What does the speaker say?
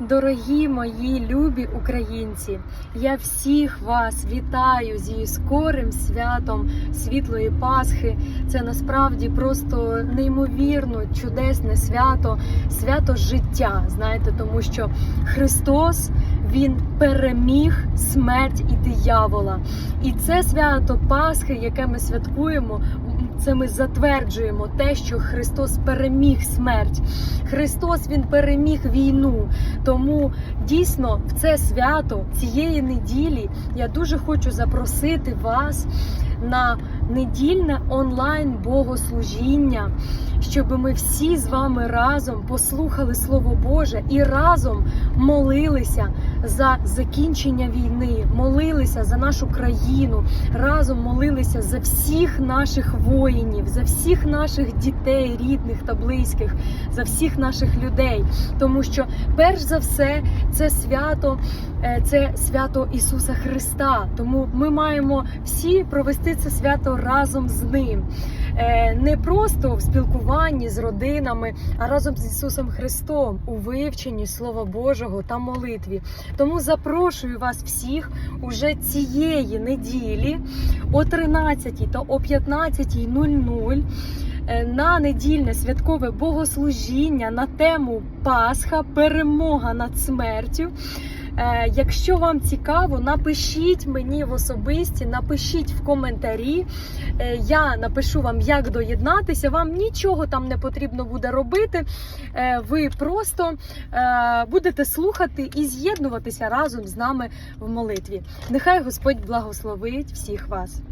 Дорогі мої любі українці, я всіх вас вітаю зі скорим святом світлої Пасхи. Це насправді просто неймовірно чудесне свято, свято життя. Знаєте, тому що Христос Він переміг смерть і диявола. І це свято Пасхи, яке ми святкуємо. Це ми затверджуємо те, що Христос переміг смерть. Христос Він переміг війну. Тому дійсно в це свято цієї неділі я дуже хочу запросити вас на недільне онлайн богослужіння, щоб ми всі з вами разом послухали Слово Боже і разом молилися за закінчення війни, молилися за нашу країну, разом молилися за всіх наших воїнів, за всіх наших дітей, рідних та близьких, за всіх наших людей. Тому що, перш за все, це свято, е, це свято Ісуса Христа. Тому ми маємо всі провести це свято разом з ним. Е, Не просто в спілкуванні з родинами, а разом з Ісусом Христом у вивченні Слова Божого та молитві. Тому запрошую вас всіх уже цієї неділі о 13 та о 15.00 е, на недільне святкове богослужіння на тему Пасха, перемога над смертю. Е, Якщо вам цікаво, напишіть мені в особисті, напишіть в коментарі. Е, Я напишу вам, як доєднатися. Вам нічого там не потрібно буде робити. Е, Ви просто е, будете слухати і з'єднуватися разом з нами в молитві. Нехай Господь благословить всіх вас.